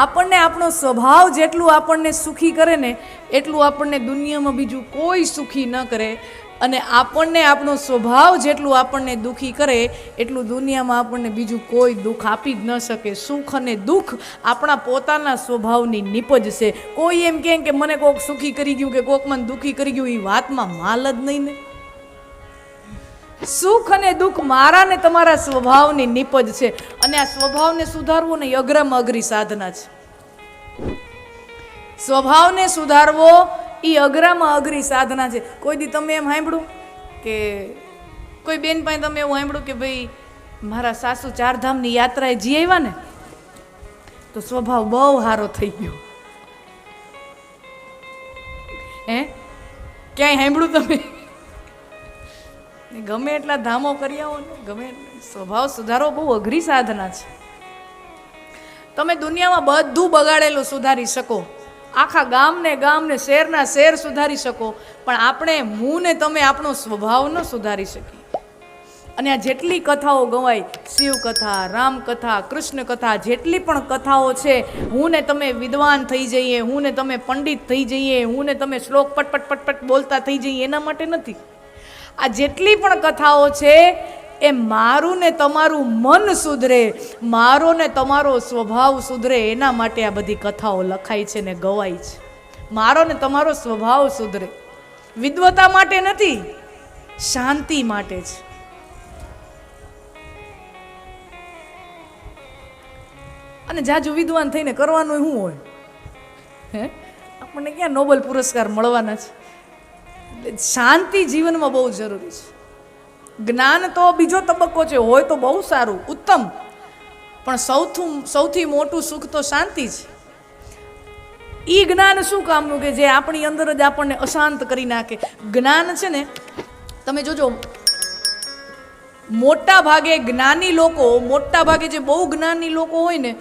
આપણને આપણો સ્વભાવ જેટલું આપણને સુખી કરે ને, એટલું આપણને દુનિયામાં બીજું કોઈ સુખી ન કરે. અને આપણને આપણો સ્વભાવ જેટલું આપણને દુખી કરે, એટલું દુનિયામાં આપણને બીજું કોઈ દુઃખ આપી જ ન શકે. સુખ અને દુઃખ આપણા પોતાના સ્વભાવની નિપજ છે. કોઈ એમ કહે કે મને કોક સુખી કરી ગયું કે કોક મને દુઃખી કરી ગયું એ વાતમાં માલ જ નહીં ને. સુખ અને દુઃખ મારા ને તમારા સ્વભાવની નિપજ છે. અને આ સ્વભાવને સુધારવો ને અઘરામાં અઘરી સાધના છે. સ્વભાવને સુધારવો એ અઘરામાં અઘરી સાધના છે. કોઈ દી તમે એમ સાંભળ્યું કે કોઈ બેન પાસે તમે એવું સાંભળ્યું કે ભાઈ મારા સાસુ ચારધામની યાત્રાએ જી આવ્યા ને? તો સ્વભાવ બહુ સારો થઈ ગયો. હે? ક્યાંય સાંભળ્યું તમે? ગમે એટલા ધામો કરી આવો ને, ગમે સ્વભાવ સુધારો બહુ અઘરી સાધના છે. તમે દુનિયામાં બધું બગાડેલું સુધારી શકો. આખા ગામને ગામને, શહેરના શહેર સુધારી શકો. પણ આપણે, હું ને તમે આપણો સ્વભાવ ન સુધારી શકીએ. અને આ જેટલી કથાઓ ગવાય, શિવ કથા, રામ કથા, કૃષ્ણ કથા, જેટલી પણ કથાઓ છે, હું ને તમે વિદ્વાન થઈ જઈએ, હું ને તમે પંડિત થઈ જઈએ, હું ને તમે શ્લોક પટપટ પટપટ બોલતા થઈ જઈએ, એના માટે નથી. આ જેટલી પણ કથાઓ છે, એ મારું ને તમારું મન સુધરે, મારો ને તમારો સ્વભાવ સુધરે, એના માટે આ બધી કથાઓ લખાય છે ને ગવાય છે. મારો ને તમારો સ્વભાવ સુધરે. વિદ્વતા માટે નથી, શાંતિ માટે છે. અને જાજુ વિદ્વાન થઈને કરવાનું શું હોય? હે? આપણને ક્યાં નોબેલ પુરસ્કાર મળવાના છે? શાંતિ જીવનમાં બહુ જરૂરી છે. જ્ઞાન તો બીજો તબક્કો છે, હોય તો બહુ સારું, ઉત્તમ. પણ સૌથી સૌથી મોટું સુખ તો શાંતિ છે. એ જ્ઞાન શું કામનું કે જે આપણી અંદર જ આપણને અશાંત કરી નાખે? જ્ઞાન છે ને, તમે જોજો, મોટા ભાગે જ્ઞાની લોકો, મોટા ભાગે જે બહુ જ્ઞાની લોકો હોય ને,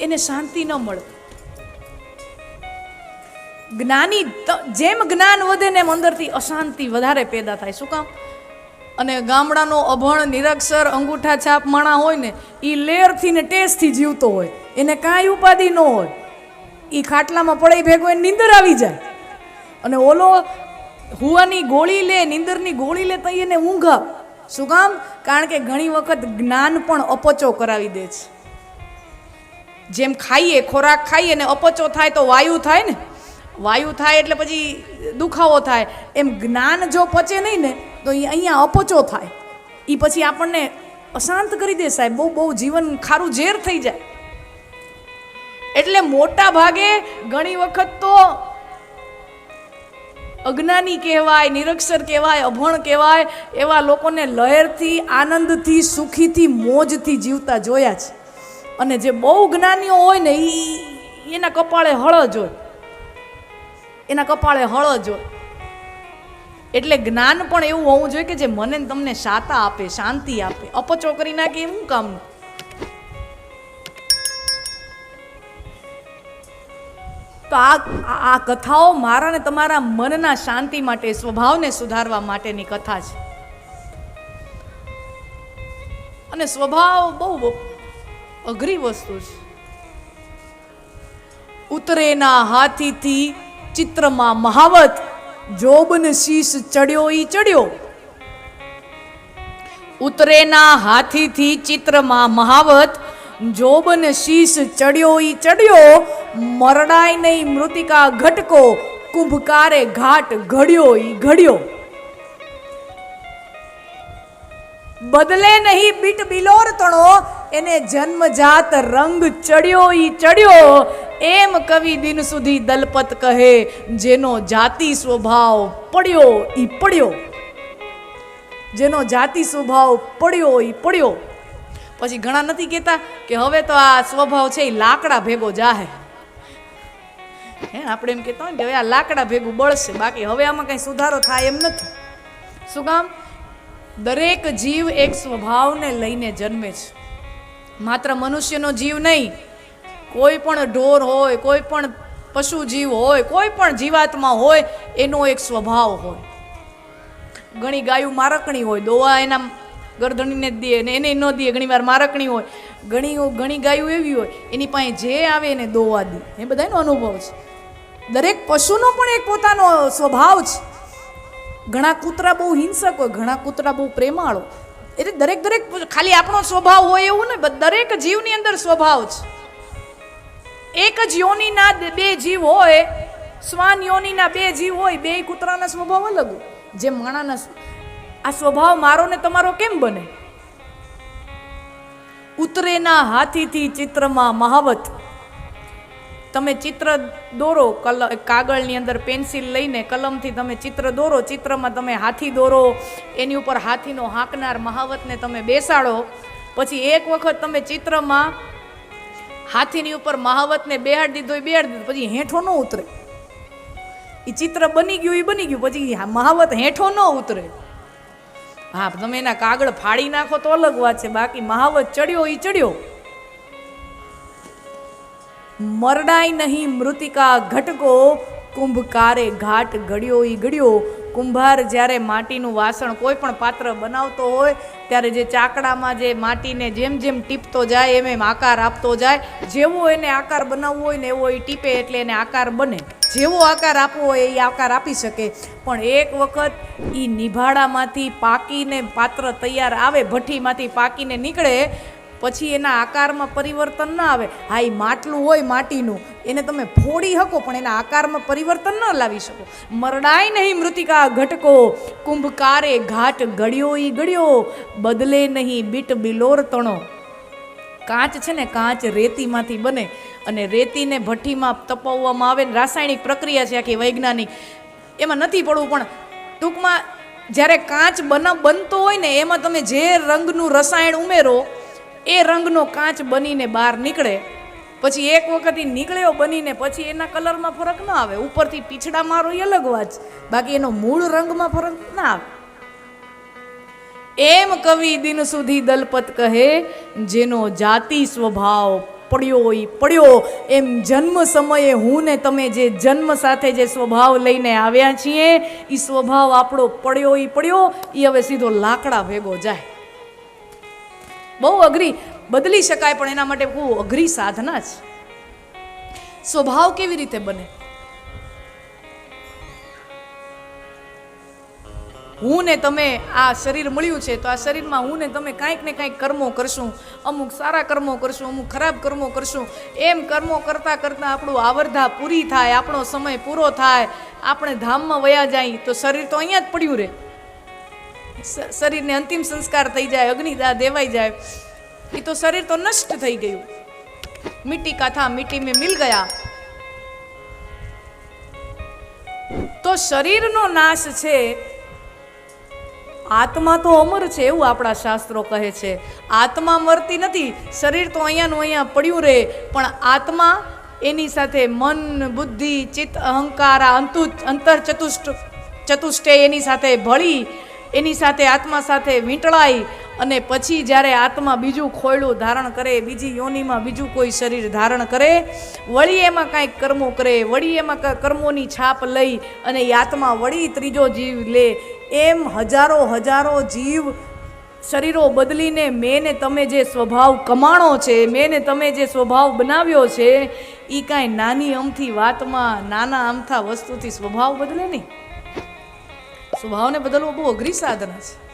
એને શાંતિ ન મળે. જ્ઞાની જેમ જ્ઞાન વધે ને એમ અંદરથી અશાંતિ વધારે પેદા થાય. શું કામ? અને ગામડાનો અભણ, નિરક્ષર, અંગૂઠા છાપ માણા હોય ને એ લેરથી ને ટેસ્ટથી જીવતો હોય. એને કાંઈ ઉપાધિ ન હોય. એ ખાટલામાં પડે ભેગો એને નીંદર આવી જાય. અને ઓલો હુવાની ગોળી લે, નીંદરની ગોળી લે તઈ એને ઊંઘ. શું કામ? કારણ કે ઘણી વખત જ્ઞાન પણ અપચો કરાવી દે છે. જેમ ખાઈએ, ખોરાક ખાઈએ ને અપચો થાય તો વાયુ થાય ને વાયુ થાય એટલે પછી દુખાવો થાય. એમ જ્ઞાન જો પચે નહીં ને, તો એ અહીંયા અપચો થાય. એ પછી આપણને અશાંત કરી દે સાહેબ. બહુ બહુ જીવન ખારું ઝેર થઈ જાય. એટલે મોટા ભાગે ઘણી વખત તો અજ્ઞાની કહેવાય, નિરક્ષર કહેવાય, અભણ કહેવાય, એવા લોકોને લહેરથી, આનંદથી, સુખીથી, મોજથી જીવતા જોયા છે. અને જે બહુ જ્ઞાનીઓ હોય ને એ એના કપાળે હળજ હોય. એના કપાળે હળજ હોય. એટલે જ્ઞાન પણ એવું હોવું જોઈએ કે જે મને તમને શાતા આપે, શાંતિ આપે. અપચો કરી નાખે એવું કામનું તો આ- આ કથાઓ મારા ને તમારા મનના શાંતિ માટે, સ્વભાવને સુધારવા માટેની કથા છે. અને સ્વભાવ બહુ અઘરી વસ્તુ છે. ઉતરેના હાથીથી ચિત્રમાં મહાવત જોબન શીશ ચડ્યો ઈ ચડ્યો. ઉતરેના હાથીથી ચિત્રમાં મહાવત જોબન શીશ ચડ્યો ઈ ચડ્યો. મરડાય નહીં મૃતિકા ઘટકો, કુંભકારે ઘાટ ઘડ્યો ઈ ઘડ્યો. બદલે નહીં બીટ બિલોર તણો, એને જન્મજાત રંગ ચડ્યો ઈ ચડ્યો. એમ કવિ દિન સુધી દલપત કહે, જેનો જાતિ સ્વભાવ પડ્યો ઈ પડ્યો. જેનો જાતિ સ્વભાવ પડ્યો ઈ પડ્યો. પછી ઘણા નથી કહેતા કે હવે તો આ સ્વભાવ છે એ લાકડા ભેગો જાહે. હે, આપણે એમ કહેતા હોય કે હવે આ લાકડા ભેગું બળશે, બાકી હવે આમાં કંઈ સુધારો થાય એમ નથી. શું કામ દરેક જીવ એક સ્વભાવને લઈને જન્મે છે. માત્ર મનુષ્યનો જીવ નહીં કોઈ પણ ઢોર હોય, કોઈ પણ પશુ જીવ હોય, કોઈ પણ જીવાત્મા હોય, એનો એક સ્વભાવ હોય. ઘણી ગાયું મારકણી હોય, દોવા એના ગરધણીને જ દે ને એને ન દે, ઘણી વાર મારકણી હોય. ઘણી ઘણી ગાયું એવી હોય, એની પાસે જે આવે એને દોવા દે. એ બધાનો અનુભવ છે. દરેક પશુનો પણ એક પોતાનો સ્વભાવ છે. ઘણા કૂતરા બહુ હિંસક હોય, ઘણા કૂતરા બહુ પ્રેમાળો એટલે દરેક દરેક ખાલી આપણો સ્વભાવ હોય એવું ને દરેક જીવની અંદર સ્વભાવ છે. એક જ યોનીના બે જીવ હોય શ્વાન યોનીના બે જીવ હોય, બે કૂતરાના સ્વભાવ અલગ જે માણાના આ સ્વભાવ મારો ને તમારો કેમ બને? ઉતરેના હાથીથી ચિત્રમાં મહાવત. તમે ચિત્ર દોરો, કલ કાગળની અંદર પેન્સિલ લઈને કલમથી તમે ચિત્ર દોરો, ચિત્રમાં તમે હાથી દોરો, એની ઉપર હાથીનો હાંકનાર મહાવતને તમે બેસાડો. પછી એક વખત તમે ચિત્રમાં હાથીની ઉપર મહાવતને બેહાડી દીધો, એ બેહાડી દીધો, પછી હેઠો ન ઉતરે. એ ચિત્ર બની ગયું, એ બની ગયું, પછી મહાવત હેઠો ન ઉતરે. હા તમે એના કાગળ ફાડી નાખો તો અલગ વાત છે, બાકી મહાવત ચડ્યો એ ચડ્યો. મરડાય નહીં મૃતિકા ઘટકો, કુંભકારે ઘાટ ઘડ્યો, ઈ ગળ્યો કુંભાર જ્યારે માટીનું વાસણ કોઈ પણ પાત્ર બનાવતો હોય, ત્યારે જે ચાકડામાં જે માટીને જેમ જેમ ટીપતો જાય, એમ એમ આકાર આપતો જાય. જેવો એને આકાર બનાવવો હોય ને એવો એ ટીપે એટલે એને આકાર બને. જેવો આકાર આપવો હોય એ આકાર આપી શકે. પણ એક વખત એ નિભાડામાંથી પાકીને પાત્ર તૈયાર આવે, ભઠ્ઠીમાંથી પાકીને નીકળે પછી એના આકારમાં પરિવર્તન ન આવે. હા, એ માટલું હોય માટીનું, એને તમે ફોડી શકો, પણ એના આકારમાં પરિવર્તન ન લાવી શકો. મરડાય નહીં મૃતિકા ઘટકો, કુંભકારે ઘાટ ગળ્યો ઈ ગળ્યો, બદલે નહીં બીટ બિલોર તણો. કાચ છે ને, કાચ રેતીમાંથી બને અને રેતીને ભઠ્ઠીમાં તપાવવામાં આવે રાસાયણિક પ્રક્રિયા છે આખી વૈજ્ઞાનિક. એમાં નથી પડવું, પણ ટૂંકમાં જ્યારે કાચ બના, બનતો હોય ને, એમાં તમે જે રંગનું રસાયણ ઉમેરો એ રંગનો કાચ બનીને બહાર નીકળે. પછી એક વખત નીકળ્યો બનીને પછી એના કલરમાં ફરક ન આવે. ઉપરથી પીછડા મારો એ અલગ વાત બાકી એનો મૂળ રંગમાં ફરક ના આવે. એમ કવિ દિન સુધી દલપત કહે, જેનો જાતિ સ્વભાવ પડ્યો ઈ પડ્યો. એમ જન્મ સમયે હું ને તમે જે જન્મ સાથે જે સ્વભાવ લઈને આવ્યા છીએ એ સ્વભાવ આપણો પડ્યો એ પડ્યો. એ હવે સીધો લાકડા ભેગો જાય. બહુ અઘરી, બદલી શકાય, પણ એના માટે બહુ અઘરી સાધના છે. સ્વભાવ કેવી રીતે બને? હું ને તમે, આ શરીર મળ્યું છે, તો આ શરીરમાં હું ને તમે કાંઈક ને કાંઈક કર્મો કરશું. અમુક સારા કર્મો કરશું, અમુક ખરાબ કર્મો કરશું. એમ કર્મો કરતાં કરતાં આપણું આવરધા પૂરી થાય, આપણો સમય પૂરો થાય. આપણે ધામમાં વયા જાય, તો શરીર તો અહીંયા જ પડ્યું રહે. શરીરને અંતિમ સંસ્કાર થઈ જાય, અગ્નિદાહ દેવાઈ જાય. એ તો શરીર તો નષ્ટ થઈ ગયું. મિટ્ટી કા થા મિટ્ટી મેં મિલ ગયા. તો શરીરનો નાશ છે, આત્મા તો અમર છે એવું આપણા શાસ્ત્રો કહે છે. આત્મા મરતી નથી, શરીર તો અહીંયાનું અહીંયા પડ્યું રહે પણ આત્મા એની સાથે મન, બુદ્ધિ, ચિત્ત, અહંકાર અંતુ અંતર ચતુષ્ટ ચતુષ્ટે એની સાથે ભળી એની સાથે આત્મા સાથે વીંટળાઈ અને પછી જ્યારે આત્મા બીજું ખોયડું ધારણ કરે, બીજી યોનિમાં બીજું કોઈ શરીર ધારણ કરે, વળી એમાં કાંઈક કર્મો કરે, વળી એમાં કર્મોની છાપ લઈ અને એ આત્મા વળી ત્રીજો જીવ લે. એમ હજારો હજારો જીવ શરીરો બદલીને મેં ને તમે જે સ્વભાવ કમાણો છે મેં ને તમે જે સ્વભાવ બનાવ્યો છે એ કાંઈ નાની અમથી વાતમાં, નાના અમથા વસ્તુથી સ્વભાવ બદલે નહીં. સ્વભાવને બદલવો બહુ અઘરી સાધના છે